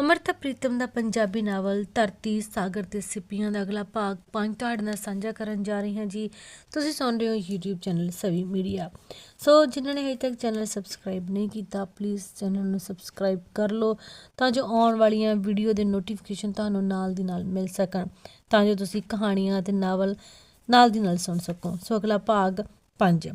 ਅਮਰਤਾ ਪ੍ਰੀਤਮ ਦਾ ਪੰਜਾਬੀ ਨਾਵਲ ਧਰਤੀ, ਸਾਗਰ ਤੇ ਸਿੱਪੀਆਂ ਦਾ ਅਗਲਾ ਭਾਗ ਪੰਜ ਤੁਹਾਡੇ ਨਾਲ ਸਾਂਝਾ ਕਰਨ ਜਾ ਰਹੀ ਹਾਂ ਜੀ। ਤੁਸੀਂ ਸੁਣ ਰਹੇ ਹੋ YouTube channel Savi media. So ਜਿਨ੍ਹਾਂ ਨੇ ਹਜੇ ਤੱਕ ਚੈਨਲ ਸਬਸਕ੍ਰਾਈਬ ਨਹੀਂ ਕੀਤਾ ਪਲੀਜ਼ ਚੈਨਲ ਨੂੰ ਸਬਸਕ੍ਰਾਈਬ ਕਰ ਲਓ ਤਾਂ ਜੋ ਆਉਣ ਵਾਲੀਆਂ ਵੀਡੀਓ ਦੇ ਨੋਟੀਫਿਕੇਸ਼ਨ ਤੁਹਾਨੂੰ ਨਾਲ ਦੀ ਨਾਲ ਮਿਲ ਸਕਣ, ਤਾਂ ਜੋ ਤੁਸੀਂ ਕਹਾਣੀਆਂ ਅਤੇ ਨਾਵਲ ਨਾਲ ਦੀ ਨਾਲ ਸੁਣ ਸਕੋ। ਸੋ ਅਗਲਾ ਭਾਗ 5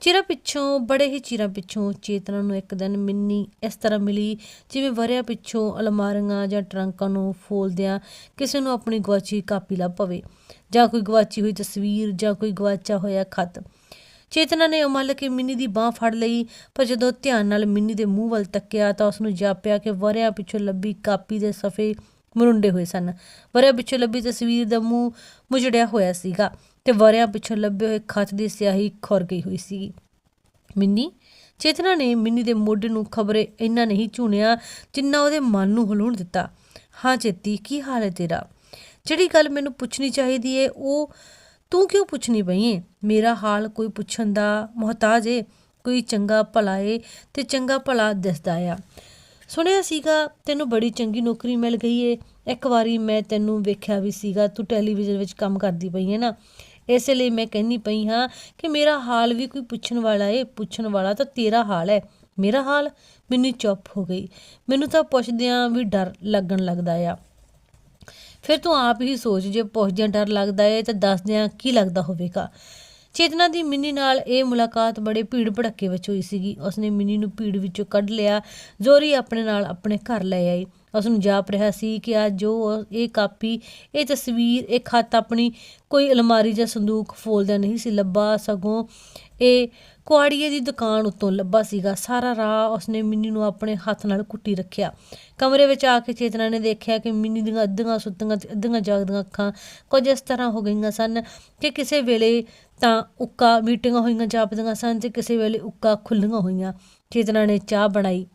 ਚਿਰਾਂ ਪਿੱਛੋਂ, ਬੜੇ ਹੀ ਚਿਰਾਂ ਪਿੱਛੋਂ ਚੇਤਨਾ ਨੂੰ ਇੱਕ ਦਿਨ ਮਿੰਨੀ ਇਸ ਤਰ੍ਹਾਂ ਮਿਲੀ, ਜਿਵੇਂ ਵਰਿਆਂ ਪਿੱਛੋਂ ਅਲਮਾਰੀਆਂ ਜਾਂ ਟਰੰਕਾਂ ਨੂੰ ਫੋਲਦਿਆਂ ਕਿਸੇ ਨੂੰ ਆਪਣੀ ਗਵਾਚੀ ਕਾਪੀ ਲੱਭ ਪਵੇ, ਜਾਂ ਕੋਈ ਗਵਾਚੀ ਹੋਈ ਤਸਵੀਰ, ਜਾਂ ਕੋਈ ਗਵਾਚਾ ਹੋਇਆ ਖਤ। ਚੇਤਨਾ ਨੇ ਉਮਲ ਕੇ ਮਿੰਨੀ ਦੀ ਬਾਹ ਫੜ ਲਈ, ਪਰ ਜਦੋਂ ਧਿਆਨ ਨਾਲ ਮਿੰਨੀ ਦੇ ਮੂੰਹ ਵੱਲ ਤੱਕਿਆ ਤਾਂ ਉਸ ਨੂੰ ਜਾਪਿਆ ਕਿ ਵਰਿਆਂ ਪਿੱਛੋਂ ਲੱਭੀ ਕਾਪੀ ਦੇ ਸਫੇ ਮਰੁੰਡੇ ਹੋਏ ਸਨ। ਵਰਿਆਂ ਪਿੱਛੋਂ ਲੱਭੀ ਤਸਵੀਰ ਦਾ ਮੂੰਹ ਮੁਜੜਿਆ ਹੋਇਆ ਸੀਗਾ। ਤੇ ਵਰਿਆਂ ਪਿੱਛੋਂ ਲੱਭੇ ਹੋਏ ਖੱਤ ਦੀ ਸਿਆਹੀ ਖੁਰ ਗਈ ਹੋਈ ਸੀ। ਮਿੰਨੀ, ਚੇਤਨਾ ਨੇ ਮਿੰਨੀ ਦੇ ਮੋਢੇ ਨੂੰ ਖਬਰੇ ਇੰਨਾ ਨਹੀਂ ਝੂਣਿਆ ਜਿੰਨਾ ਉਹਦੇ ਮਨ ਨੂੰ ਹਲੂਣ ਦਿੱਤਾ। ਹਾਂ ਚੇਤੀ, ਕੀ ਹਾਲ ਹੈ ਤੇਰਾ? ਜਿਹੜੀ ਗੱਲ ਮੈਨੂੰ ਪੁੱਛਣੀ ਚਾਹੀਦੀ ਏ, ਉਹ ਤੂੰ ਕਿਉਂ ਪੁੱਛਣੀ ਪਈ ਏ? ਮੇਰਾ ਹਾਲ ਕੋਈ ਪੁੱਛਣ ਦਾ ਮੁਹਤਾਜ ਏ, ਕੋਈ ਚੰਗਾ ਭਲਾ ਏ ਤੇ ਚੰਗਾ ਭਲਾ ਦਿਸਦਾ ਆ। ਸੁਣਿਆ ਸੀਗਾ, ਤੈਨੂੰ ਬੜੀ ਚੰਗੀ ਨੌਕਰੀ ਮਿਲ ਗਈ ਏ। ਇੱਕ ਵਾਰੀ ਮੈਂ ਤੈਨੂੰ ਵੇਖਿਆ ਵੀ ਸੀਗਾ, ਤੂੰ ਟੈਲੀਵਿਜ਼ਨ ਵਿੱਚ ਕੰਮ ਕਰਦੀ ਪਈ ਹੈ ਨਾ। ਇਸੇ ਲਈ ਮੈਂ ਕਹਿੰਦੀ ਪਈ ਹਾਂ ਕਿ ਮੇਰਾ ਹਾਲ ਵੀ ਕੋਈ ਪੁੱਛਣ ਵਾਲਾ ਏ, ਪੁੱਛਣ ਵਾਲਾ ਤਾਂ ਤੇਰਾ ਹਾਲ ਹੈ। ਮੇਰਾ ਹਾਲ ਮੈਨੂੰ ਚੁੱਪ ਹੋ ਗਈ। ਮੈਨੂੰ ਤਾਂ ਪੁੱਛਦਿਆਂ ਵੀ ਡਰ ਲੱਗਣ ਲੱਗਦਾ ਆ। ਫਿਰ ਤੂੰ ਆਪ ਹੀ ਸੋਚ, ਜੇ ਪੁੱਛਦਿਆਂ ਡਰ ਲੱਗਦਾ ਏ ਤਾਂ ਦੱਸਦਿਆਂ ਕੀ ਲੱਗਦਾ ਹੋਵੇਗਾ? ਚੇਤਨਾ ਦੀ ਮਿੰਨੀ ਨਾਲ ਇਹ ਮੁਲਾਕਾਤ ਬੜੇ ਭੀੜ ਭੜੱਕੇ ਵਿੱਚ ਹੋਈ ਸੀਗੀ। ਉਸਨੇ ਮਿੰਨੀ ਨੂੰ ਭੀੜ ਵਿੱਚੋਂ ਕੱਢ ਲਿਆ, ਜ਼ੋਰੀ ਆਪਣੇ ਨਾਲ ਆਪਣੇ ਘਰ ਲੈ ਆਈ। ਉਸ ਨੂੰ ਜਾਪ ਰਿਹਾ ਸੀ ਕਿ ਅੱਜ ਜੋ ਉਹ- ਇਹ ਕਾਪੀ, ਇਹ ਤਸਵੀਰ, ਇਹ ਖੱਤ ਆਪਣੀ ਕੋਈ ਅਲਮਾਰੀ ਜਾਂ ਸੰਦੂਕ ਫੋਲਦਾ ਨਹੀਂ ਸੀ, ਲੱਭਾ ਸਗੋਂ ਇਹ ਕੁਆੜੀਏ ਦੀ ਦੁਕਾਨ ਉੱਤੋਂ ਲੱਭਾ ਸੀਗਾ। ਸਾਰਾ ਰਾਹ ਉਸਨੇ ਮਿੰਨੀ ਨੂੰ ਆਪਣੇ ਹੱਥ ਨਾਲ ਕੁੱਟੀ ਰੱਖਿਆ। ਕਮਰੇ ਵਿੱਚ ਆ ਕੇ ਚੇਤਨਾ ਨੇ ਦੇਖਿਆ ਕਿ ਮਿੰਨੀ ਦੀਆਂ ਅੱਧੀਆਂ ਸੁੱਤੀਆਂ ਤੇ ਅੱਧੀਆਂ ਜਾਗਦੀਆਂ ਅੱਖਾਂ ਕੁਝ ਇਸ ਤਰ੍ਹਾਂ ਹੋ ਗਈਆਂ ਸਨ ਕਿ ਕਿਸੇ ਵੇਲੇ ਤਾਂ ਉੱਕਾ ਮੀਟਿੰਗਾਂ ਹੋਈਆਂ, ਜਾਪਦੀਆਂ ਸਨ ਤੇ ਕਿਸੇ ਵੇਲੇ ਉੱਕਾ ਖੁੱਲੀਆਂ ਹੋਈਆਂ। ਚੇਤਨਾ ਨੇ ਚਾਹ ਬਣਾਈ।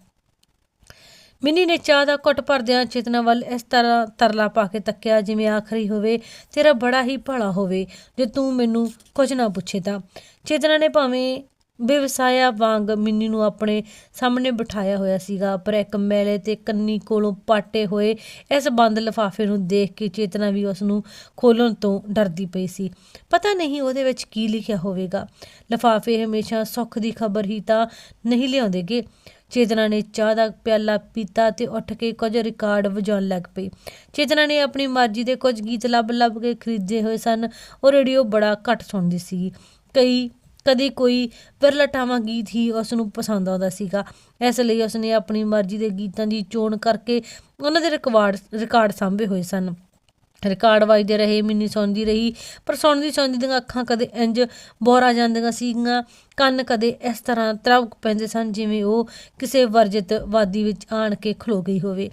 ਮਿੰਨੀ ਨੇ ਚਾਹ ਦਾ ਘੁੱਟ ਭਰਦਿਆਂ ਚੇਤਨਾ ਵੱਲ ਇਸ ਤਰ੍ਹਾਂ ਤਰਲਾ ਪਾ ਕੇ ਤੱਕਿਆ, ਜਿਵੇਂ ਆਖਰੀ ਹੋਵੇ, ਤੇਰਾ ਬੜਾ ਹੀ ਭਲਾ ਹੋਵੇ, ਜੇ ਤੂੰ ਮੈਨੂੰ ਕੁਝ ਨਾ ਪੁੱਛੇ ਤਾਂ। ਚੇਤਨਾ ਨੇ ਭਾਵੇਂ ਬੇਵਸਾਇਆ ਵਾਂਗ ਮਿੰਨੀ ਨੂੰ ਆਪਣੇ ਸਾਹਮਣੇ ਬਿਠਾਇਆ ਹੋਇਆ ਸੀਗਾ, ਪਰ ਇੱਕ ਮੈਲੇ ਤੇ ਕੰਨੀ ਕੋਲੋਂ ਪਾਟੇ ਹੋਏ ਇਸ ਬੰਦ ਲਿਫਾਫੇ ਨੂੰ ਦੇਖ ਕੇ ਚੇਤਨਾ ਵੀ ਉਸ ਨੂੰ ਖੋਲਣ ਤੋਂ ਡਰਦੀ ਪਈ ਸੀ। ਪਤਾ ਨਹੀਂ ਉਹਦੇ ਵਿੱਚ ਕੀ ਲਿਖਿਆ ਹੋਵੇਗਾ। ਲਿਫਾਫੇ ਹਮੇਸ਼ਾ ਸੁੱਖ ਦੀ ਖਬਰ ਹੀ ਤਾਂ ਨਹੀਂ ਲਿਆਉਂਦੇਗੇ। ਚੇਤਨਾ ਨੇ ਚਾਹ ਦਾ ਪਿਆਲਾ ਪੀਤਾ ਤੇ ਉੱਠ ਕੇ ਕੁਝ ਰਿਕਾਰਡ ਵਜਾਉਣ ਲੱਗ ਪਈ। ਚੇਤਨਾ ਨੇ ਆਪਣੀ ਮਰਜ਼ੀ ਦੇ ਕੁਝ ਗੀਤ ਲੱਭ-ਲੱਭ ਕੇ ਖਰੀਦੇ ਹੋਏ ਸਨ। ਉਹ ਰੇਡੀਓ ਬੜਾ ਘੱਟ ਸੁਣਦੀ ਸੀ ਕਈ, ਕਦੇ ਕੋਈ ਵਿਰਲਟਾਵਾਂ ਗੀਤ ਹੀ ਉਸ ਨੂੰ ਪਸੰਦ ਆਉਂਦਾ ਸੀਗਾ। ਇਸ ਲਈ ਉਸ ਨੇ ਆਪਣੀ ਮਰਜ਼ੀ ਦੇ ਗੀਤਾਂ ਦੀ ਚੋਣ ਕਰਕੇ ਉਹਨਾਂ ਦੇ ਰਿਕਾਰਡ ਰਿਕਾਰਡ ਸਾਂਭੇ ਹੋਏ ਸਨ। ਰਿਕਾਰਡ ਵੱਜਦੇ ਰਹੇ, ਮਿੰਨੀ ਸੌਂਦੀ ਰਹੀ, ਪਰ ਸੌਂਦੀ ਸੌਂਦੀ ਦੀਆਂ ਅੱਖਾਂ ਕਦੇ ਇੰਜ ਬੋਰਾ ਜਾਂਦੀਆਂ ਸੀਗੀਆਂ। ਕੰਨ ਕਦੇ ਇਸ ਤਰ੍ਹਾਂ ਤਰਵਕ ਪੈਂਦੇ ਸਨ ਜਿਵੇਂ ਉਹ ਕਿਸੇ ਵਰਜਿਤ ਵਾਦੀ ਵਿੱਚ ਆਣ ਕੇ ਖਲੋ ਗਈ ਹੋਵੇ।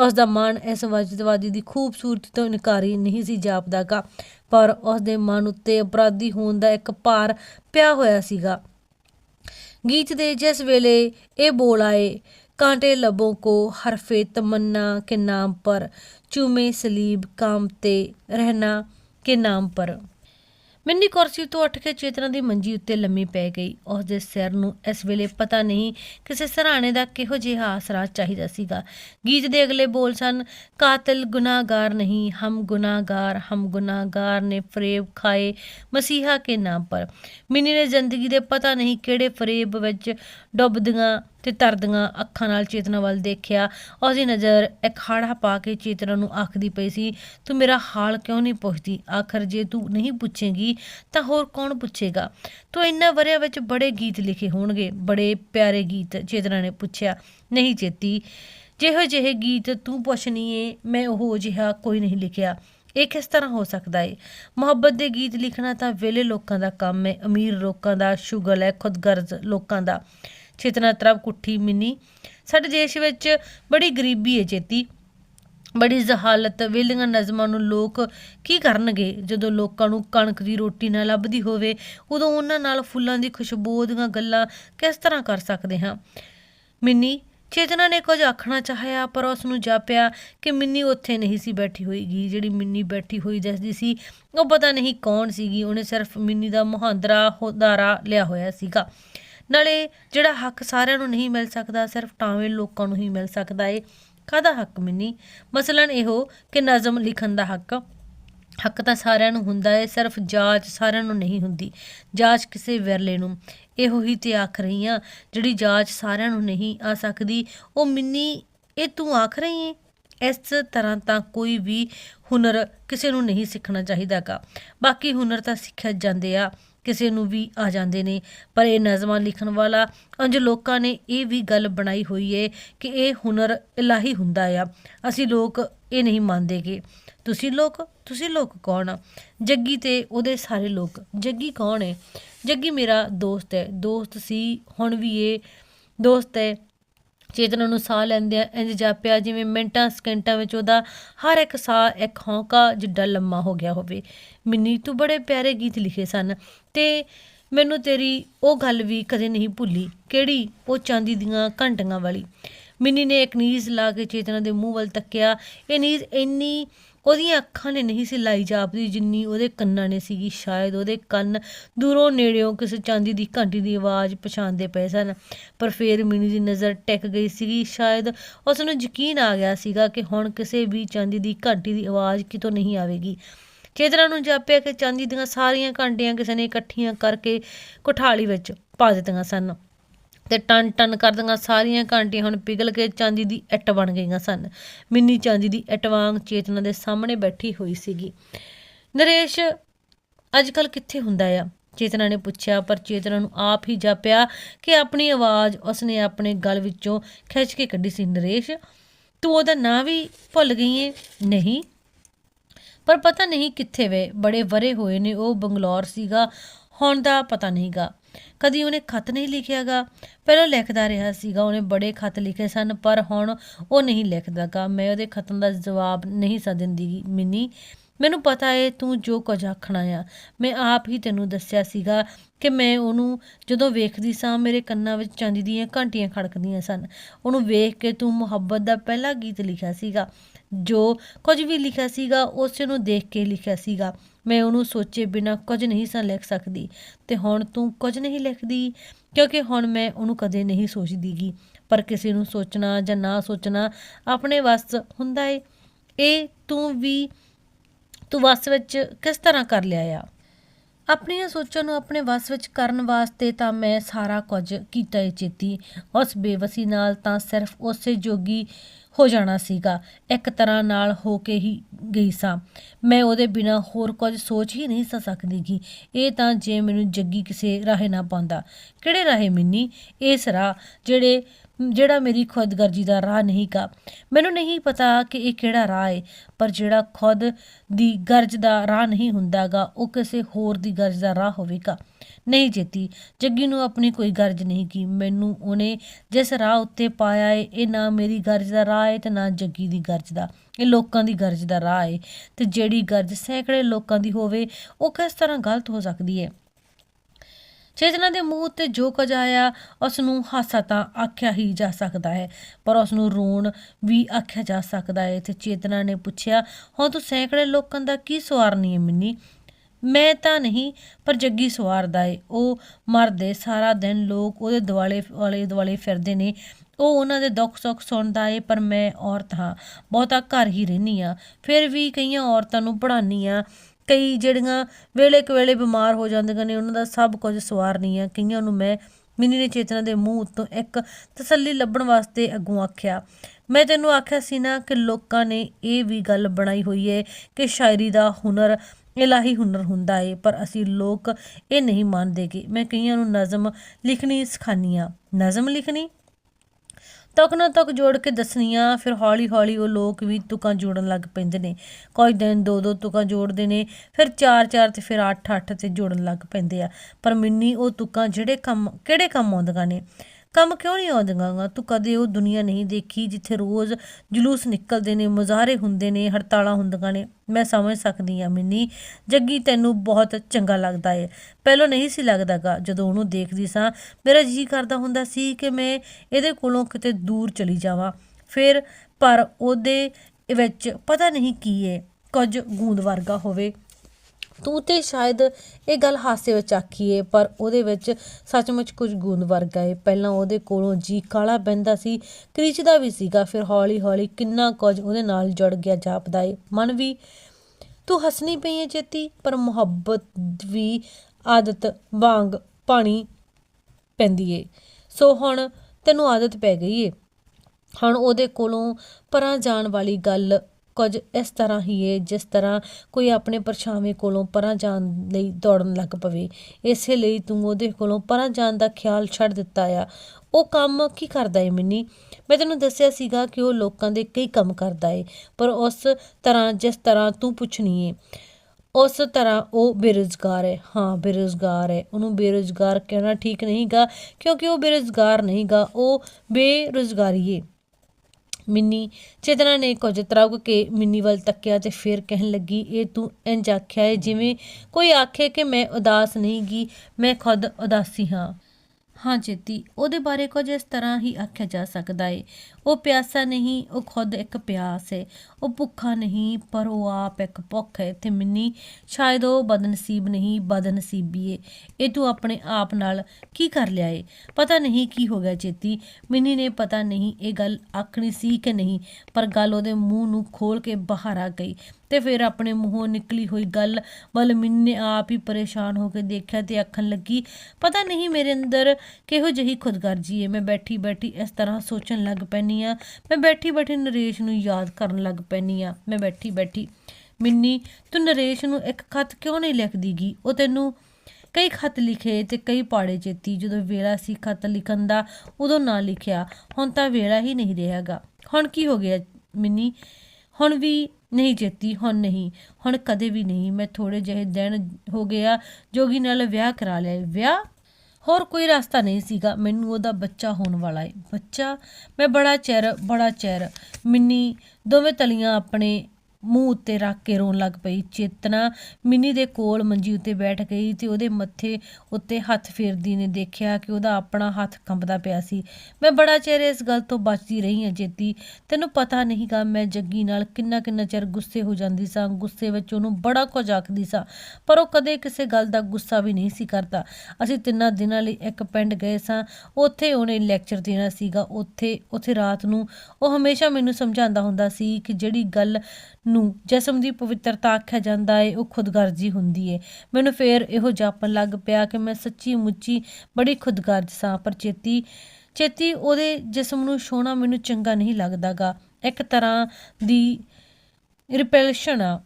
ਉਸ ਦਾ ਮਨ ਇਸ ਵਜਦਵਾਦੀ ਦੀ ਖੂਬਸੂਰਤੀ ਤੋਂ ਇਨਕਾਰੀ ਨਹੀਂ ਸੀ ਜਾਪਦਾ ਜਾਪਦਾਗਾ, ਪਰ ਉਸ ਦੇ ਮਨ ਉੱਤੇ ਅਪਰਾਧੀ ਹੋਣ ਦਾ ਇੱਕ ਭਾਰ ਪਿਆ ਹੋਇਆ ਸੀਗਾ। ਗੀਤ ਦੇ ਜਿਸ ਵੇਲੇ ਇਹ ਬੋਲ ਆਏ, ਕਾਂਟੇ ਲਬੋਂ ਕੋ ਹਰਫੇ ਤਮੰਨਾ ਕੇ ਨਾਮ ਪਰ ਚੂਮੇ, ਸਲੀਬ, ਕਾਮ ਤੇ ਰਹਿਣਾ ਕੇ ਨਾਮ ਪਰ। ਮਿੰਨੀ ਕੁਰਸੀ ਤੋਂ ਉੱਠ ਕੇ ਚੇਤਨਾ ਦੀ ਮੰਜੀ ਉੱਤੇ ਲੰਮੀ ਪੈ ਗਈ। ਉਸ ਦੇ ਸਿਰ ਨੂੰ ਇਸ ਵੇਲੇ ਪਤਾ ਨਹੀਂ ਕਿਸੇ ਸਰਾਣੇ ਦਾ ਕਿਹੋ ਜਿਹਾ ਆਸਰਾ ਚਾਹੀਦਾ ਸੀਗਾ। ਗੀਜ ਦੇ ਅਗਲੇ ਬੋਲ ਸਨ, ਕਾਤਲ ਗੁਨਾਹਗਾਰ ਨਹੀਂ, ਹਮ ਗੁਨਾਹਗਾਰ ਹਮ ਗੁਨਾਹਗਾਰ ਨੇ ਫਰੇਬ ਖਾਏ ਮਸੀਹਾ ਕੇ ਨਾਮ ਪਰ। ਮਿੰਨੀ ਨੇ ਜ਼ਿੰਦਗੀ ਦੇ ਪਤਾ ਨਹੀਂ ਕਿਹੜੇ ਫਰੇਬ ਵਿੱਚ ਡੁੱਬਦੀਆਂ ਤੇ ਤਰਦੀਆਂ ਅੱਖਾਂ ਨਾਲ ਚੇਤਨਾ ਵੱਲ ਦੇਖਿਆ। ਉਹਦੀ ਨਜ਼ਰ ਇੱਕ ਹਾੜਾ ਪਾ ਕੇ ਚੇਤਨਾ ਨੂੰ ਆਖਦੀ ਪਈ ਸੀ, ਤੂੰ ਮੇਰਾ ਹਾਲ ਕਿਉਂ ਨਹੀਂ ਪੁੱਛਦੀ? ਆਖਰ ਜੇ ਤੂੰ ਨਹੀਂ ਪੁੱਛੇਗੀ, ਤਾਂ ਹੋਰ ਕੌਣ ਪੁੱਛੇਗਾ? ਤੂੰ ਇੰਨਾ ਵਰਿਆਂ ਵਿੱਚ ਬੜੇ ਗੀਤ ਲਿਖੇ ਹੋਣਗੇ, ਬੜੇ ਪਿਆਰੇ ਗੀਤ ਚੇਤਨਾ ਨੇ ਪੁੱਛਿਆ। ਨਹੀਂ ਚੇਤੀ, ਜਿਹੋ ਜਿਹੇ ਗੀਤ ਤੂੰ ਪੁੱਛਣੀ ਏ, ਮੈਂ ਉਹ ਜਿਹਾ ਕੋਈ ਨਹੀਂ ਲਿਖਿਆ। ਇਹ ਕਿਸ ਤਰ੍ਹਾਂ ਹੋ ਸਕਦਾ ਏ? ਮੁਹੱਬਤ ਦੇ ਗੀਤ ਲਿਖਣਾ ਤਾਂ ਵੇਲੇ ਲੋਕਾਂ ਦਾ ਕੰਮ ਹੈ ਅਮੀਰ ਲੋਕਾਂ ਦਾ ਸ਼ੁਗਲ ਹੈ ਖੁਦਗਰਜ਼ ਲੋਕਾਂ ਦਾ। ਚੇਤਨਾ ਤਰਫ ਕੁੱਠੀ ਮਿੰਨੀ। ਸਾਡੇ ਦੇਸ਼ ਵਿੱਚ ਬੜੀ ਗਰੀਬੀ ਹੈ ਚੇਤੀ। ਬੜੀ ਜ਼ਹਾਲਤ ਵੇਲੀਆਂ ਨਜ਼ਮਾਂ ਨੂੰ ਲੋਕ ਕੀ ਕਰਨਗੇ? ਜਦੋਂ ਲੋਕਾਂ ਨੂੰ ਕਣਕ ਦੀ ਰੋਟੀ ਨਾ ਲੱਭਦੀ ਹੋਵੇ, ਉਦੋਂ ਉਹਨਾਂ ਨਾਲ ਫੁੱਲਾਂ ਦੀ ਖੁਸ਼ਬੂ ਦੀਆਂ ਗੱਲਾਂ ਕਿਸ ਤਰ੍ਹਾਂ ਕਰ ਸਕਦੇ ਹਾਂ? ਮਿੰਨੀ, ਚੇਤਨਾ ਨੇ ਕੁਝ ਆਖਣਾ ਚਾਹਿਆ, ਪਰ ਉਸ ਨੂੰ ਜਾਪਿਆ ਕਿ ਮਿੰਨੀ ਉੱਥੇ ਨਹੀਂ ਸੀ ਬੈਠੀ ਹੋਈਗੀ। ਜਿਹੜੀ ਮਿੰਨੀ ਬੈਠੀ ਹੋਈ ਦੱਸਦੀ ਸੀ, ਉਹ ਪਤਾ ਨਹੀਂ ਕੌਣ ਸੀਗੀ। ਉਹਨੇ ਸਿਰਫ ਮਿੰਨੀ ਦਾ ਮੁਹਾਂਦਰਾ, ਹੋਦਾਰਾ ਲਿਆ ਹੋਇਆ ਸੀਗਾ। ਨਾਲੇ ਜਿਹੜਾ ਹੱਕ ਸਾਰਿਆਂ ਨੂੰ ਨਹੀਂ ਮਿਲ ਸਕਦਾ, ਸਿਰਫ ਟਾਵੇਂ ਲੋਕਾਂ ਨੂੰ ਹੀ ਮਿਲ ਸਕਦਾ ਏ। ਕਾਹਦਾ ਹੱਕ ਮਿੰਨੀ? ਮਸਲਨ ਇਹੋ ਕਿ ਨਜ਼ਮ ਲਿਖਣ ਦਾ ਹੱਕ। ਹੱਕ ਤਾਂ ਸਾਰਿਆਂ ਨੂੰ ਹੁੰਦਾ ਹੈ ਸਿਰਫ ਜਾਂਚ ਸਾਰਿਆਂ ਨੂੰ ਨਹੀਂ ਹੁੰਦੀ, ਜਾਂਚ ਕਿਸੇ ਵਿਰਲੇ ਨੂੰ। ਇਹੋ ਹੀ ਤੇ ਆਖ ਰਹੀ ਹਾਂ ਜਿਹੜੀ ਜਾਂਚ ਸਾਰਿਆਂ ਨੂੰ ਨਹੀਂ ਆ ਸਕਦੀ, ਉਹ ਮਿੰਨੀ, ਇਹ ਤੂੰ ਆਖ ਰਹੀ ਹੈ ਇਸ ਤਰ੍ਹਾਂ ਤਾਂ ਕੋਈ ਵੀ ਹੁਨਰ ਕਿਸੇ ਨੂੰ ਨਹੀਂ ਸਿੱਖਣਾ ਚਾਹੀਦਾਗਾ। ਬਾਕੀ ਹੁਨਰ ਤਾਂ ਸਿੱਖਿਆ ਜਾਂਦੇ ਆ। ਕਿਸੇ ਨੂੰ ਵੀ ਆ ਜਾਂਦੇ ਨੇ। ਪਰ ਇਹ ਨਜ਼ਮਾਂ ਲਿਖਣ ਵਾਲਾ ਅੰਜ ਲੋਕਾਂ ਨੇ ਇਹ ਵੀ ਗੱਲ ਬਣਾਈ ਹੋਈ ਏ ਕਿ ਇਹ ਹੁਨਰ ਇਲਾਹੀ ਹੁੰਦਾ ਆ। ਅਸੀਂ ਲੋਕ ਇਹ ਨਹੀਂ ਮੰਨਦੇਗੇ। ਤੁਸੀਂ ਲੋਕ ਤੁਸੀਂ ਲੋਕ ਕੌਣ ਜੱਗੀ ਤੇ ਉਹਦੇ ਸਾਰੇ ਲੋਕ, ਜੱਗੀ ਕੌਣ ਹੈ ਜੱਗੀ ਮੇਰਾ ਦੋਸਤ ਹੈ ਦੋਸਤ ਸੀ, ਹੁਣ ਵੀ ਇਹ ਦੋਸਤ ਹੈ ਚੇਤਨ ਨੂੰ ਸਾਹ ਲੈਂਦਿਆਂ ਇੰਜ ਜਾਪਿਆ ਜਿਵੇਂ ਮਿੰਟਾਂ, ਸਕਿੰਟਾਂ ਵਿੱਚ ਉਹਦਾ ਹਰ ਇੱਕ ਸਾਹ, ਇੱਕ ਹੌਂਕਾ ਜਿੱਡਾ ਲੰਮਾ ਹੋ ਗਿਆ ਹੋਵੇ। ਮਿੰਨੀ, ਤੂੰ ਬੜੇ ਪਿਆਰੇ ਗੀਤ ਲਿਖੇ ਸਨ ਤੇ ਮੈਨੂੰ ਤੇਰੀ ਉਹ ਗੱਲ ਵੀ ਕਦੇ ਨਹੀਂ ਭੁੱਲੀ, ਕਿਹੜੀ ਉਹ ਚਾਂਦੀ ਦੀਆਂ ਘੰਟੀਆਂ ਵਾਲੀ। ਮਿੰਨੀ ਨੇ ਇੱਕ ਨੀਜ਼ ਲਾ ਕੇ ਚੇਤਨਾ ਦੇ ਮੂੰਹ ਵੱਲ ਤੱਕਿਆ। ਇਹ ਨੀਜ਼ ਇੰਨੀ ਉਹਦੀਆਂ ਅੱਖਾਂ ਨੇ ਨਹੀਂ ਸੀ ਲਾਈ ਜਾਪਦੀ ਜਿੰਨੀ ਉਹਦੇ ਕੰਨਾਂ ਨੇ ਸੀਗੀ, ਸ਼ਾਇਦ ਉਹਦੇ ਕੰਨ ਦੂਰੋਂ ਨੇੜਿਓਂ ਕਿਸੇ ਚਾਂਦੀ ਦੀ ਘੰਟੀ ਦੀ ਆਵਾਜ਼ ਪਛਾਣਦੇ ਪਏ ਸਨ, ਪਰ ਫੇਰ ਮਿਨੀ ਦੀ ਨਜ਼ਰ ਟਿਕ ਗਈ ਸੀਗੀ, ਸ਼ਾਇਦ ਉਸ ਨੂੰ ਯਕੀਨ ਆ ਗਿਆ ਸੀਗਾ ਕਿ ਹੁਣ ਕਿਸੇ ਵੀ ਚਾਂਦੀ ਦੀ ਘੰਟੀ ਦੀ ਆਵਾਜ਼ ਕਿਤੋਂ ਨਹੀਂ ਆਵੇਗੀ। ਚੇਤਨਾ ਨੂੰ ਜਾਪਿਆ ਕਿ ਚਾਂਦੀ ਦੀਆਂ ਸਾਰੀਆਂ ਘੰਟੀਆਂ ਕਿਸੇ ਨੇ ਇਕੱਠੀਆਂ ਕਰਕੇ ਕੋਠਾਲੀ ਵਿੱਚ ਪਾ ਦਿੱਤੀਆਂ ਸਨ। ਤੇ ਟਨ ਟਨ ਕਰਦੀਆਂ ਸਾਰੀਆਂ ਘੰਟੀਆਂ ਹੁਣ ਪਿਘਲ ਕੇ ਚਾਂਦੀ ਦੀ ਇੱਟ ਬਣ ਗਈਆਂ ਸਨ। ਮਿੰਨੀ ਚਾਂਦੀ ਦੀ ਇੱਟ ਵਾਂਗ ਚੇਤਨਾ ਦੇ ਸਾਹਮਣੇ ਬੈਠੀ ਹੋਈ ਸੀਗੀ। ਨਰੇਸ਼ ਅੱਜ ਕੱਲ ਕਿੱਥੇ ਹੁੰਦਾ ਆ? ਚੇਤਨਾ ਨੇ ਪੁੱਛਿਆ, ਪਰ ਚੇਤਨਾ ਨੂੰ ਆਪ ਹੀ ਜਾਪਿਆ ਕਿ ਆਪਣੀ ਆਵਾਜ਼ ਉਸਨੇ ਆਪਣੇ ਗਲ ਵਿੱਚੋਂ ਖਿੱਚ ਕੇ ਕੱਢੀ ਸੀ। ਨਰੇਸ਼, ਤੂੰ ਉਹਦਾ ਨਾਂ ਵੀ ਭੁੱਲ ਗਈ ਏ? ਨਹੀਂ। ਪਰ ਪਤਾ ਨਹੀਂ ਕਿੱਥੇ ਵੇ। ਬੜੇ ਵਰੇ ਹੋਏ ਨੇ ਉਹ ਬੰਗਲੌਰ ਸੀਗਾ। ਹੁਣ ਦਾ ਪਤਾ ਨਹੀਂਗਾ। ਕਦੀ ਉਹਨੇ ਖਤ ਨਹੀਂ ਲਿਖਿਆਗਾ ਪਹਿਲਾਂ ਲਿਖਦਾ ਰਿਹਾ ਸੀਗਾ। ਉਹਨੇ ਬੜੇ ਖਤ ਲਿਖੇ ਸਨ, ਪਰ ਹੁਣ ਉਹ ਨਹੀਂ ਲਿਖਦਾਗਾ। ਮੈਂ ਉਹਦੇ ਖਤਾਂ ਦਾ ਜਵਾਬ ਨਹੀਂ ਸਾ ਦਿੰਦੀ, ਮਿੰਨੀ। ਮੈਨੂੰ ਪਤਾ ਏ ਤੂੰ ਜੋ ਕੁਝ ਆਖਣਾ ਆ। ਮੈਂ ਆਪ ਹੀ ਤੈਨੂੰ ਦੱਸਿਆ ਸੀਗਾ ਕਿ ਮੈਂ ਉਹਨੂੰ ਜਦੋਂ ਵੇਖਦੀ ਸਾਂ, ਮੇਰੇ ਕੰਨਾਂ ਵਿੱਚ ਚਾਂਦੀ ਦੀਆਂ ਘੰਟੀਆਂ ਖੜਕਦੀਆਂ ਸਨ। ਉਹਨੂੰ ਵੇਖ ਕੇ ਤੂੰ ਮੁਹੱਬਤ ਦਾ ਪਹਿਲਾ ਗੀਤ ਲਿਖਿਆ ਸੀਗਾ, ਜੋ ਕੁਝ ਵੀ ਲਿਖਿਆ ਸੀਗਾ, ਉਸੇ ਨੂੰ ਦੇਖ ਕੇ ਲਿਖਿਆ ਸੀਗਾ। ਮੈਂ ਉਹਨੂੰ ਸੋਚੇ ਬਿਨਾ ਕੁਝ ਨਹੀਂ ਸਾਂ ਲਿਖ ਸਕਦੀ ਤੇ ਹੁਣ ਤੂੰ ਕੁਝ ਨਹੀਂ ਲਿਖਦੀ, ਕਿਉਂਕਿ ਹੁਣ ਮੈਂ ਉਹਨੂੰ ਕਦੇ ਨਹੀਂ ਸੋਚਦੀਗੀ। ਪਰ ਕਿਸੇ ਨੂੰ ਸੋਚਣਾ ਜਾਂ ਨਾ ਸੋਚਣਾ ਆਪਣੇ ਵੱਸ ਹੁੰਦਾ ਏ। ਇਹ ਤੂੰ ਵੀ ਤੂੰ ਵੱਸ ਵਿੱਚ ਕਿਸ ਤਰ੍ਹਾਂ ਕਰ ਲਿਆ ਆ? ਆਪਣੀਆਂ ਸੋਚਾਂ ਨੂੰ ਆਪਣੇ ਵੱਸ ਵਿੱਚ ਕਰਨ ਵਾਸਤੇ ਤਾਂ ਮੈਂ ਸਾਰਾ ਕੁਝ ਕੀਤਾ ਏ ਚੇਤੀ। ਉਸ ਬੇਵਸੀ ਨਾਲ ਤਾਂ ਸਿਰਫ ਉਸੇ ਜੋਗੀ ਹੋ ਜਾਣਾ ਸੀਗਾ। ਇੱਕ ਤਰ੍ਹਾਂ ਨਾਲ ਹੋ ਕੇ ਹੀ ਗਈ ਸਾਂ। ਮੈਂ ਉਹਦੇ ਬਿਨਾ ਹੋਰ ਕੁਝ ਸੋਚ ਹੀ ਨਹੀਂ ਸੀ ਸਕਦੀ ਗੀ ਇਹ ਤਾਂ ਜੇ ਮੈਨੂੰ ਜੱਗੀ ਕਿਸੇ ਰਾਹੇ ਨਾ ਪਾਉਂਦਾ। ਕਿਹੜੇ ਰਾਹੇ, ਮਿੰਨੀ? ਇਸ ਰਾਹ ਜਿਹੜੇ ਜਿਹੜਾ ਮੇਰੀ ਖੁਦਗਰਜੀ ਦਾ ਰਾਹ ਨਹੀਂ ਗਾ। ਮੈਨੂੰ ਨਹੀਂ ਪਤਾ ਕਿ ਇਹ ਕਿਹੜਾ ਰਾਹ ਹੈ ਪਰ ਜਿਹੜਾ ਖੁਦ ਦੀ ਗਰਜ ਦਾ ਰਾਹ ਨਹੀਂ ਹੁੰਦਾਗਾ ਉਹ ਕਿਸੇ ਹੋਰ ਦੀ ਗਰਜ ਦਾ ਰਾਹ ਹੋਵੇਗਾ। ਨਹੀਂ ਜੇਤੀ, ਜੱਗੀ ਨੂੰ ਆਪਣੀ ਕੋਈ ਗਰਜ ਨਹੀਂ ਕੀ ਮੈਨੂੰ ਉਹਨੇ ਜਿਸ ਰਾਹ ਉੱਤੇ ਪਾਇਆ ਏ, ਇਹ ਨਾ ਮੇਰੀ ਗਰਜ ਦਾ ਰਾਹ ਏ ਤੇ ਨਾ ਜੱਗੀ ਦੀ ਗਰਜ ਦਾ। ਇਹ ਲੋਕਾਂ ਦੀ ਗਰਜ ਦਾ ਰਾਹ ਏ ਤੇ ਜਿਹੜੀ ਗਰਜ ਸੈਂਕੜੇ ਲੋਕਾਂ ਦੀ ਹੋਵੇ, ਉਹ ਕਿਸ ਤਰ੍ਹਾਂ ਗਲਤ ਹੋ ਸਕਦੀ ਹੈ ਚੇਤਨਾ ਦੇ ਮੂੰਹ ਉੱਤੇ ਜੋ ਕੁਝ ਆਇਆ ਉਸ ਨੂੰ ਹਾਸਾ ਤਾਂ ਆਖਿਆ ਹੀ ਜਾ ਸਕਦਾ ਹੈ, ਪਰ ਉਸ ਨੂੰ ਰੋਣ ਵੀ ਆਖਿਆ ਜਾ ਸਕਦਾ ਹੈ। ਤੇ ਚੇਤਨਾ ਨੇ ਪੁੱਛਿਆ, ਹੁਣ ਤੂੰ ਸੈਂਕੜੇ ਲੋਕਾਂ ਦਾ ਕੀ ਸਵਾਰਨੀ ਹੈ ਮਿੰਨੀ? ਮੈਂ ਤਾਂ ਨਹੀਂ, ਪਰ ਜੱਗੀ ਸਵਾਰਦਾ ਏ। ਉਹ ਮਰਦੇ, ਸਾਰਾ ਦਿਨ ਲੋਕ ਉਹਦੇ ਦੁਆਲੇ ਵਾਲੇ ਦੁਆਲੇ ਫਿਰਦੇ ਨੇ। ਉਹ ਉਹਨਾਂ ਦੇ ਦੁੱਖ ਸੁੱਖ ਸੁਣਦਾ ਏ, ਪਰ ਮੈਂ ਔਰਤ ਹਾਂ, ਬਹੁਤਾ ਘਰ ਹੀ ਰਹਿਨੀ ਆ ਫਿਰ ਵੀ ਕਈਆਂ ਔਰਤਾਂ ਨੂੰ ਪੜ੍ਹਾਉਂਦੀ ਆ ਕਈ ਜਿਹੜੀਆਂ ਵੇਲੇ ਕੁ ਵੇਲੇ ਬਿਮਾਰ ਹੋ ਜਾਂਦੀਆਂ ਨੇ, ਉਹਨਾਂ ਦਾ ਸਭ ਕੁਝ ਸਵਾਰ ਨਹੀਂ ਆ। ਕਈਆਂ ਨੂੰ ਮੈਂ ਮਿੰਨੀ ਨੇ ਚੇਤਨਾ ਦੇ ਮੂੰਹ ਉੱਤੋਂ ਇੱਕ ਤਸੱਲੀ ਲੱਭਣ ਵਾਸਤੇ ਅੱਗੋਂ ਆਖਿਆ। ਮੈਂ ਤੈਨੂੰ ਆਖਿਆ ਸੀ ਨਾ ਕਿ ਲੋਕਾਂ ਨੇ ਇਹ ਵੀ ਗੱਲ ਬਣਾਈ ਹੋਈ ਹੈ ਕਿ ਸ਼ਾਇਰੀ ਦਾ ਹੁਨਰ ਇਲਾਹੀ ਹੁਨਰ ਹੁੰਦਾ ਏ, ਪਰ ਅਸੀਂ ਲੋਕ ਇਹ ਨਹੀਂ ਮੰਨਦੇ ਕਿ ਮੈਂ ਕਈਆਂ ਨੂੰ ਨਜ਼ਮ ਲਿਖਣੀ ਸਿਖਾਨੀ ਆ ਨਜ਼ਮ ਲਿਖਣੀ ਤੱਕ ਨਾ ਤੱਕ ਜੋੜ ਕੇ ਦੱਸਣੀਆਂ, ਫਿਰ ਹੌਲੀ ਹੌਲੀ ਉਹ ਲੋਕ ਵੀ ਤੁਕਾਂ ਜੋੜਨ ਲੱਗ ਪੈਂਦੇ ਨੇ। ਕੋਈ ਦਿਨ ਦੋ ਦੋ ਤੁਕਾਂ ਜੋੜਦੇ ਨੇ, ਫਿਰ ਚਾਰ ਚਾਰ ਤੇ ਫਿਰ ਅੱਠ ਅੱਠ ਤੇ ਜੋੜਨ ਲੱਗ ਪੈਂਦੇ ਆ। ਪਰ ਮਿੰਨੀ ਉਹ ਤੁਕਾਂ ਜਿਹੜੇ ਕੰਮ, ਕਿਹੜੇ ਕੰਮ ਆਉਂਦੀਆਂ ਨੇ? ਕੰਮ ਕਿਉਂ ਨਹੀਂ ਆਉਂਦੀਆਂ ਗਾ? ਤੂੰ ਕਦੇ ਉਹ ਦੁਨੀਆ ਨਹੀਂ ਦੇਖੀ ਜਿੱਥੇ ਰੋਜ਼ ਜਲੂਸ ਨਿਕਲਦੇ ਨੇ, ਮੁਜ਼ਾਹਰੇ ਹੁੰਦੇ ਨੇ, ਹੜਤਾਲਾਂ ਹੁੰਦੀਆਂ ਨੇ? ਮੈਂ ਸਮਝ ਸਕਦੀ ਆ ਮਿੰਨੀ। ਜੱਗੀ, ਤੈਨੂੰ ਬਹੁਤ ਚੰਗਾ ਲੱਗਦਾ ਏ। ਪਹਿਲਾਂ ਨਹੀਂ ਸੀ ਲੱਗਦਾਗਾ ਜਦੋਂ ਉਹਨੂੰ ਦੇਖਦੀ ਸਾਂ, ਮੇਰਾ ਜੀ ਕਰਦਾ ਹੁੰਦਾ ਸੀ ਕਿ ਮੈਂ ਇਹਦੇ ਕੋਲੋਂ ਕਿਤੇ ਦੂਰ ਚਲੀ ਜਾਵਾਂ। ਫਿਰ, ਪਰ ਉਹਦੇ ਵਿੱਚ ਪਤਾ ਨਹੀਂ ਕੀ ਏ, ਕੁਝ ਗੂੰਦ ਵਰਗਾ ਹੋਵੇ। ਤੂੰ ਤੇ ਸ਼ਾਇਦ ਇਹ ਗੱਲ ਹਾਸੇ ਵਿੱਚ ਆਖੀਏ, ਪਰ ਉਹਦੇ ਵਿੱਚ ਸੱਚਮੁੱਚ ਕੁਝ ਗੁਣ ਵਰਗਾ ਏ। ਪਹਿਲਾਂ ਉਹਦੇ ਕੋਲੋਂ ਜੀ ਕਾਲਾ ਬਹਿੰਦਾ ਸੀ ਕ੍ਰਿਚਦਾ ਵੀ ਸੀਗਾ, ਫਿਰ ਹੌਲੀ ਹੌਲੀ ਕਿੰਨਾ ਕੁਝ ਉਹਦੇ ਨਾਲ ਜੁੜ ਗਿਆ ਜਾਪਦਾ ਏ। ਮਨ ਵੀ, ਤੂੰ ਹੱਸਣੀ ਪਈ ਏ ਚੇਤੀ, ਪਰ ਮੁਹੱਬਤ ਵੀ ਆਦਤ ਵਾਂਗ ਪਾਣੀ ਪੈਂਦੀ ਏ। ਸੋ ਹੁਣ ਤੈਨੂੰ ਆਦਤ ਪੈ ਗਈ ਏ। ਹੁਣ ਉਹਦੇ ਕੋਲੋਂ ਪਰਾਂ ਜਾਣ ਵਾਲੀ ਗੱਲ ਕੁਝ ਇਸ ਤਰ੍ਹਾਂ ਹੀ ਏ, ਜਿਸ ਤਰ੍ਹਾਂ ਕੋਈ ਆਪਣੇ ਪਰਛਾਵੇਂ ਕੋਲੋਂ ਪਰਾਂ ਜਾਣ ਲਈ ਦੌੜਨ ਲੱਗ ਪਵੇ। ਇਸੇ ਲਈ ਤੂੰ ਉਹਦੇ ਕੋਲੋਂ ਪਰਾਂ ਜਾਣ ਦਾ ਖਿਆਲ ਛੱਡ ਦਿੱਤਾ ਆ। ਉਹ ਕੰਮ ਕੀ ਕਰਦਾ ਏ ਮਿੰਨੀ? ਮੈਂ ਤੈਨੂੰ ਦੱਸਿਆ ਸੀਗਾ ਕਿ ਉਹ ਲੋਕਾਂ ਦੇ ਕਈ ਕੰਮ ਕਰਦਾ ਏ, ਪਰ ਉਸ ਤਰ੍ਹਾਂ, ਜਿਸ ਤਰ੍ਹਾਂ ਤੂੰ ਪੁੱਛਣੀ ਏ, ਉਸ ਤਰ੍ਹਾਂ ਉਹ ਬੇਰੁਜ਼ਗਾਰ ਹੈ ਹਾਂ, ਬੇਰੁਜ਼ਗਾਰ ਹੈ ਉਹਨੂੰ ਬੇਰੁਜ਼ਗਾਰ ਕਹਿਣਾ ਠੀਕ ਨਹੀਂਗਾ, ਕਿਉਂਕਿ ਉਹ ਬੇਰੁਜ਼ਗਾਰ ਨਹੀਂਗਾ। ਉਹ ਬੇਰੁਜ਼ਗਾਰੀ ਏ। ਮਿੰਨੀ ਚੇਤਨਾ ਨੇ ਕੁਝ ਤਰਕ ਕੇ ਮਿੰਨੀ ਵੱਲ ਤੱਕਿਆ ਤੇ ਫਿਰ ਕਹਿਣ ਲੱਗੀ, ਇਹ ਤੂੰ ਇੰਜ ਆਖਿਆ ਹੈ ਜਿਵੇਂ ਕੋਈ ਆਖੇ ਕਿ ਮੈਂ ਉਦਾਸ ਨਹੀਂ ਗੀ, ਮੈਂ ਖੁਦ ਉਦਾਸੀ ਹਾਂ। ਹਾਂ ਚੇਤੀ ਉਹਦੇ ਬਾਰੇ ਕੁਝ ਇਸ ਤਰ੍ਹਾਂ ਹੀ ਆਖਿਆ ਜਾ ਸਕਦਾ ਏ। ਉਹ ਪਿਆਸਾ ਨਹੀਂ, ਉਹ ਖੁਦ ਇੱਕ ਪਿਆਸ ਹੈ ਉਹ ਭੁੱਖਾ ਨਹੀਂ, ਪਰ ਉਹ ਆਪ ਇੱਕ ਭੁੱਖ ਹੈ ਤੇ ਮਿੰਨੀ, ਸ਼ਾਇਦ ਉਹ ਬਦਨਸੀਬ ਨਹੀਂ, ਬਦਨਸੀਬੀ ਏ। ਇਹ ਤੂੰ ਆਪਣੇ ਆਪ ਨਾਲ ਕੀ ਕਰ ਲਿਆ ਏ? ਪਤਾ ਨਹੀਂ ਕੀ ਹੋ ਗਿਆ ਚੇਤੀ ਮਿੰਨੀ ਨੇ ਪਤਾ ਨਹੀਂ ਇਹ ਗੱਲ ਆਖਣੀ ਸੀ ਕਿ ਨਹੀਂ, ਪਰ ਗੱਲ ਉਹਦੇ ਮੂੰਹ ਨੂੰ ਖੋਲ ਕੇ ਬਾਹਰ ਆ ਗਈ। ਤੇ ਫਿਰ ਆਪਣੇ ਮੂੰਹੋਂ ਨਿਕਲੀ ਹੋਈ ਗੱਲ ਵੱਲ ਮਿੰਨੀ ਨੇ ਆਪ ਹੀ ਪਰੇਸ਼ਾਨ ਹੋ ਕੇ ਦੇਖਿਆ ਤੇ ਆਖਣ ਲੱਗੀ, ਪਤਾ ਨਹੀਂ ਮੇਰੇ ਅੰਦਰ ਕਿਹੋ ਜਿਹੀ ਖੁਦਗਰਜੀ ਹੈ ਮੈਂ ਬੈਠੀ ਬੈਠੀ ਇਸ ਤਰ੍ਹਾਂ ਸੋਚਣ ਲੱਗ ਪੈਣੀ ਆ। ਮੈਂ ਬੈਠੀ ਬੈਠੀ ਨਰੇਸ਼ ਨੂੰ ਯਾਦ ਕਰਨ ਲੱਗ ਪੈਣੀ ਆ। ਮੈਂ ਬੈਠੀ ਬੈਠੀ, ਮਿੰਨੀ, ਤੂੰ ਨਰੇਸ਼ ਨੂੰ ਇੱਕ ਖਤ ਕਿਉਂ ਨਹੀਂ ਲਿਖਦੀ ਗੀ? ਉਹ ਤੈਨੂੰ ਕਈ ਖਤ ਲਿਖੇ ਤੇ ਕਈ ਪਾੜੇ ਚੇਤੀ। ਜਦੋਂ ਵੇਲਾ ਸੀ ਖਤ ਲਿਖਣ ਦਾ, ਉਦੋਂ ਨਾ ਲਿਖਿਆ। ਹੁਣ ਤਾਂ ਵੇਲਾ ਹੀ ਨਹੀਂ ਰਿਹਾਗਾ ਹੁਣ ਕੀ ਹੋ ਗਿਆ, ਮਿੰਨੀ? ਹੁਣ ਵੀ ਨਹੀਂ ਚੇਤੀ ਹੁਣ ਨਹੀਂ, ਹੁਣ ਕਦੇ ਵੀ ਨਹੀਂ। ਮੈਂ ਥੋੜੇ ਜਿਹੇ ਦਿਨ ਹੋ ਗਿਆ ਜੋਗੀ ਨਾਲ ਵਿਆਹ ਕਰਾ ਲਿਆ ਵਿਆਹ ਹੋਰ ਕੋਈ ਰਸਤਾ ਨਹੀਂ ਸੀਗਾ। ਮੈਨੂੰ ਉਹਦਾ ਬੱਚਾ ਹੋਣ ਵਾਲਾ ਏ। ਬੱਚਾ, ਮੈਂ ਬੜਾ ਚਿਰ ਬੜਾ ਚਿਰ ਮਿੰਨੀ ਦੋਵੇਂ ਤਲੀਆਂ ਆਪਣੇ ਮੂੰਹ ਉੱਤੇ ਰੱਖ ਕੇ ਰੋਣ ਲੱਗ ਪਈ। ਚੇਤਨਾ ਮਿੰਨੀ ਦੇ ਕੋਲ ਮੰਜੀ ਉੱਤੇ ਬੈਠ ਗਈ ਤੇ ਉਹਦੇ ਮੱਥੇ ਉੱਤੇ ਹੱਥ ਫੇਰਦੀ ਨੇ ਦੇਖਿਆ ਕਿ ਉਹਦਾ ਆਪਣਾ ਹੱਥ ਕੰਬਦਾ ਪਿਆ ਸੀ। ਮੈਂ ਬੜਾ ਚਿਰ ਇਸ ਗੱਲ ਤੋਂ ਬਚਦੀ ਰਹੀ ਹਾਂ ਜੇਤੀ। ਤੈਨੂੰ ਪਤਾ ਨਹੀਂਗਾ ਮੈਂ ਜੱਗੀ ਨਾਲ ਕਿੰਨਾ ਕਿੰਨਾ ਚਿਰ ਗੁੱਸੇ ਹੋ ਜਾਂਦੀ ਸਾਂ। ਗੁੱਸੇ ਵਿੱਚ ਉਹਨੂੰ ਬੜਾ ਕੁਝ ਆਖਦੀ ਸਾਂ, ਪਰ ਉਹ ਕਦੇ ਕਿਸੇ ਗੱਲ ਦਾ ਗੁੱਸਾ ਵੀ ਨਹੀਂ ਸੀ ਕਰਦਾ। ਅਸੀਂ ਤਿੰਨਾਂ ਦਿਨਾਂ ਲਈ ਇੱਕ ਪਿੰਡ ਗਏ ਸਾਂ। ਉੱਥੇ ਉਹਨੇ ਲੈਕਚਰ ਦੇਣਾ ਸੀਗਾ। ਉੱਥੇ ਉੱਥੇ ਰਾਤ ਨੂੰ ਉਹ ਹਮੇਸ਼ਾ ਮੈਨੂੰ ਸਮਝਾਉਂਦਾ ਹੁੰਦਾ ਸੀ ਕਿ ਜਿਹੜੀ ਗੱਲ ਨੂੰ ਜਿਸਮ ਦੀ ਪਵਿੱਤਰਤਾ ਆਖਿਆ ਜਾਂਦਾ ਏ, ਉਹ ਖੁਦਗਰਜੀ ਹੁੰਦੀ ਏ। ਮੈਨੂੰ ਫੇਰ ਇਹੋ ਜਾਪਣ ਲੱਗ ਪਿਆ ਕਿ ਮੈਂ ਸੱਚੀ ਮੁੱਚੀ ਬੜੀ ਖੁਦਗਰਜ ਸਾਂ, ਪਰ ਚੇਤੀ ਚੇਤੀ ਉਹਦੇ ਜਿਸਮ ਨੂੰ ਛੋਣਾ ਮੈਨੂੰ ਚੰਗਾ ਨਹੀਂ ਲੱਗਦਾਗਾ ਇੱਕ ਤਰ੍ਹਾਂ ਦੀ ਰਿਪੈਲਸ਼ਨ ਆ।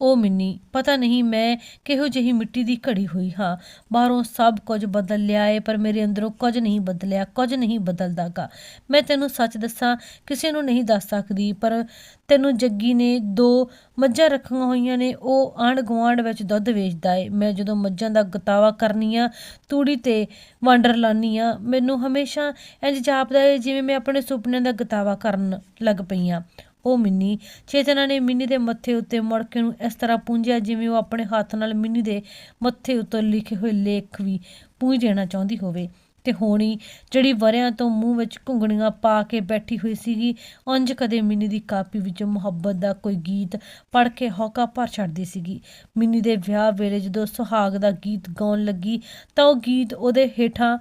ਉਹ ਮਿੰਨੀ, ਪਤਾ ਨਹੀਂ ਮੈਂ ਕਿਹੋ ਜਿਹੀ ਮਿੱਟੀ ਦੀ ਘੜੀ ਹੋਈ ਹਾਂ। ਬਾਹਰੋਂ ਸਭ ਕੁਝ ਬਦਲ ਲਿਆ ਏ, ਪਰ ਮੇਰੇ ਅੰਦਰੋਂ ਕੁਝ ਨਹੀਂ ਬਦਲਿਆ, ਕੁਝ ਨਹੀਂ ਬਦਲਦਾਗਾ। ਮੈਂ ਤੈਨੂੰ ਸੱਚ ਦੱਸਾਂ, ਕਿਸੇ ਨੂੰ ਨਹੀਂ ਦੱਸ ਸਕਦੀ, ਪਰ ਤੈਨੂੰ ਜੱਗੀ ਨੇ ਦੋ ਮੱਝਾਂ ਰੱਖੀਆਂ ਹੋਈਆਂ ਨੇ, ਉਹ ਆਂਢ ਗੁਆਂਢ ਵਿੱਚ ਦੁੱਧ ਵੇਚਦਾ ਏ। ਮੈਂ ਜਦੋਂ ਮੱਝਾਂ ਦਾ ਗਤਾਵਾ ਕਰਨੀ ਆ, ਤੂੜੀ ਤੇ ਵਾਂਡਰ ਲਾਨੀ ਆ, ਮੈਨੂੰ ਹਮੇਸ਼ਾ ਇੰਜ ਜਾਪਦਾ ਏ, ਜਿਵੇਂ ਮੈਂ ਆਪਣੇ ਸੁਪਨਿਆਂ ਦਾ ਗਤਾਵਾ ਕਰਨ ਲੱਗ ਪਈ ਆ। ਉਹ ਮਿੰਨੀ। ਚੇਤਨਾ ਨੇ ਮਿੰਨੀ ਦੇ ਮੱਥੇ ਉੱਤੇ ਮੜਕੇ ਨੂੰ ਇਸ ਤਰ੍ਹਾਂ ਪੂੰਝਿਆ ਜਿਵੇਂ ਉਹ ਆਪਣੇ ਹੱਥ ਨਾਲ ਮਿੰਨੀ ਦੇ ਮੱਥੇ ਉੱਤੇ ਲਿਖੇ ਹੋਏ ਲੇਖ ਵੀ ਪੂੰਝ ਦੇਣਾ ਚਾਹੁੰਦੀ ਹੋਵੇ। ਤੇ ਹੋਣੀ ਜਿਹੜੀ ਵਰਿਆਂ ਤੋਂ ਮੂੰਹ ਵਿੱਚ ਘੁੰਗਣੀਆਂ ਪਾ ਕੇ ਬੈਠੀ ਹੋਈ ਸੀਗੀ, ਉਂਝ ਕਦੇ ਮਿੰਨੀ ਦੀ ਕਾਪੀ ਵਿੱਚੋਂ ਮੁਹੱਬਤ ਦਾ ਕੋਈ ਗੀਤ ਪੜ੍ਹ ਕੇ ਹੌਕਾ ਭਰ ਛੱਡਦੀ ਸੀਗੀ। ਮਿੰਨੀ ਦੇ ਵਿਆਹ ਵੇਲੇ ਜਦੋਂ ਸੁਹਾਗ ਦਾ ਗੀਤ ਗਾਉਣ ਲੱਗੀ ਤਾਂ ਉਹ ਗੀਤ ਉਹਦੇ ਹੇਠਾਂ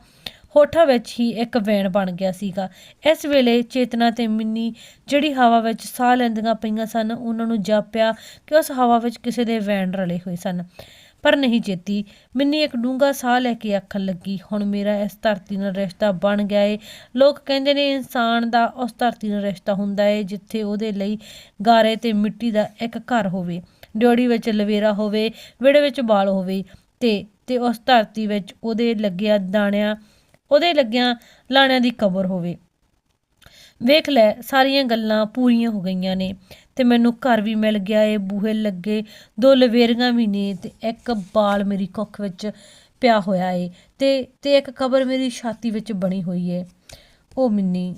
ਹੋਠਾਂ ਵਿੱਚ ਹੀ ਇੱਕ ਵੈਣ ਬਣ ਗਿਆ ਸੀਗਾ। ਇਸ ਵੇਲੇ ਚੇਤਨਾ ਤੇ ਮਿੰਨੀ ਜਿਹੜੀ ਹਵਾ ਵਿੱਚ ਸਾਹ ਲੈਂਦੀਆਂ ਪਈਆਂ ਸਨ, ਉਹਨਾਂ ਨੂੰ ਜਾਪਿਆ ਕਿ ਉਸ ਹਵਾ ਵਿੱਚ ਕਿਸੇ ਦੇ ਵੈਣ ਰਲੇ ਹੋਏ ਸਨ। ਪਰ ਨਹੀਂ ਚੇਤੀ ਮਿੰਨੀ ਇੱਕ ਡੂੰਘਾ ਸਾਹ ਲੈ ਕੇ ਆਖਣ ਲੱਗੀ, ਹੁਣ ਮੇਰਾ ਇਸ ਧਰਤੀ ਨਾਲ ਰਿਸ਼ਤਾ ਬਣ ਗਿਆ ਏ। ਲੋਕ ਕਹਿੰਦੇ ਨੇ, ਇਨਸਾਨ ਦਾ ਉਸ ਧਰਤੀ ਨਾਲ ਰਿਸ਼ਤਾ ਹੁੰਦਾ ਏ, ਜਿੱਥੇ ਉਹਦੇ ਲਈ ਗਾਰੇ ਤੇ ਮਿੱਟੀ ਦਾ ਇੱਕ ਘਰ ਹੋਵੇ, ਡਿਓੜੀ ਵਿੱਚ ਲਵੇਰਾ ਹੋਵੇ, ਵਿਹੜੇ ਵਿੱਚ ਬਾਲ ਹੋਵੇ ਤੇ ਤੇ ਉਸ ਧਰਤੀ ਵਿੱਚ ਉਹਦੇ ਲੱਗਿਆ ਦਾਣਿਆਂ ਉਹਦੇ ਲੱਗਿਆਂ ਲਾਣਿਆਂ ਦੀ ਕਬਰ ਹੋਵੇ। ਵੇਖ ਲੈ, ਸਾਰੀਆਂ ਗੱਲਾਂ ਪੂਰੀਆਂ ਹੋ ਗਈਆਂ ਨੇ ਤੇ ਮੈਨੂੰ ਘਰ ਵੀ ਮਿਲ ਗਿਆ ਏ ਬੂਹੇ ਲੱਗੇ, ਦੋ ਲਵੇਰੀਆਂ ਵੀ ਨੇ ਤੇ ਇੱਕ ਬਾਲ ਮੇਰੀ ਕੁੱਖ ਵਿੱਚ ਪਿਆ ਹੋਇਆ ਏ ਤੇ ਤੇ ਇੱਕ ਕਬਰ ਮੇਰੀ ਛਾਤੀ ਵਿੱਚ ਬਣੀ ਹੋਈ ਏ। ਉਹ ਮਿੰਨੀ